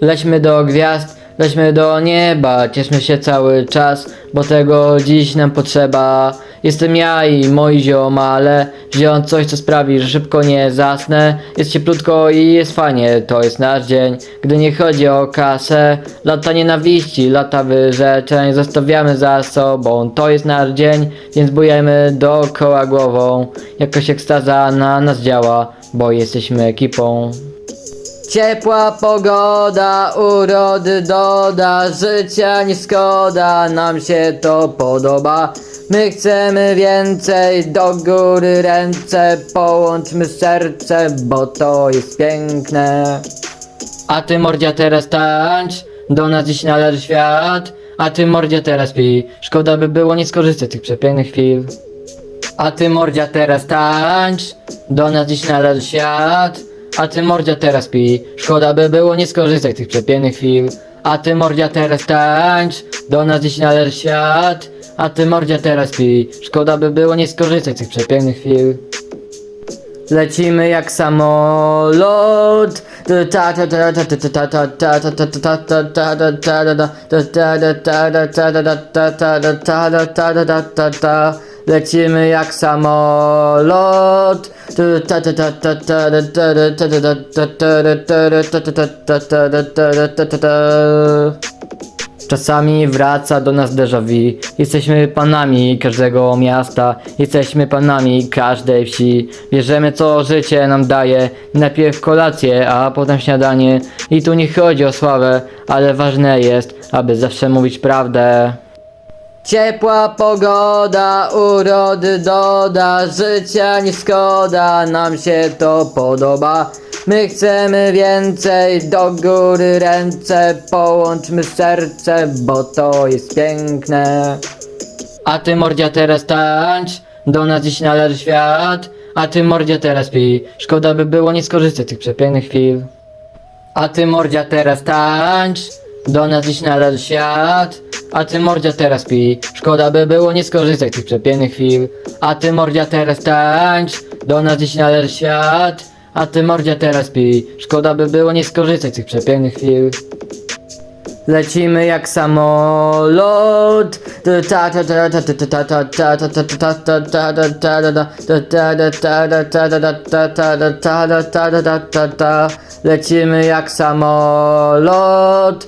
Lećmy do gwiazd, lećmy do nieba, cieszmy się cały czas, bo tego dziś nam potrzeba. Jestem ja i moi ziomale, wziąłem coś co sprawi, że szybko nie zasnę. Jest cieplutko i jest fajnie, to jest nasz dzień. Gdy nie chodzi o kasę, lata nienawiści, lata wyrzeczeń, zostawiamy za sobą. To jest nasz dzień, więc bujajmy dookoła głową. Jakoś ekstaza na nas działa, bo jesteśmy ekipą. Ciepła pogoda, urody doda, życia nie szkoda, nam się to podoba. My chcemy więcej, do góry ręce, połączmy serce, bo to jest piękne. A ty mordzia teraz tańcz, do nas dziś należy świat. A ty mordzia teraz pij, szkoda by było nie skorzystać z tych przepięknych chwil. A ty mordzia teraz tańcz, do nas dziś należy świat. A ty mordzia teraz pij, szkoda by było nie skorzystać z tych przepięknych chwil. A ty mordzia teraz tańcz, do nas dziś należy świat. A ty mordzia teraz pij, szkoda by było nie skorzystać z tych przepięknych chwil. Lecimy jak samolot. Lecimy jak samolot. Czasami wraca do nas déjà vu. Jesteśmy panami każdego miasta, jesteśmy panami każdej wsi. Bierzemy co życie nam daje, najpierw kolację, a potem śniadanie. I tu nie chodzi o sławę, ale ważne jest, aby zawsze mówić prawdę. Ciepła pogoda, urody doda, życia nie szkoda, nam się to podoba. My chcemy więcej, do góry ręce, połączmy serce, bo to jest piękne. A ty mordzia teraz tańcz, do nas dziś należy świat. A ty mordzia teraz pij, szkoda by było nie skorzystać tych przepięknych chwil. A ty mordzia teraz tańcz, do nas dziś należy świat. A ty mordzia teraz pij, szkoda by było nie skorzystać z tych przepięknych chwil. A ty mordzia teraz tańcz, do nas dziś należy świat. A ty mordzia teraz pij, szkoda by było nie skorzystać z tych przepięknych chwil. Lecimy jak samolot. Lecimy jak samolot.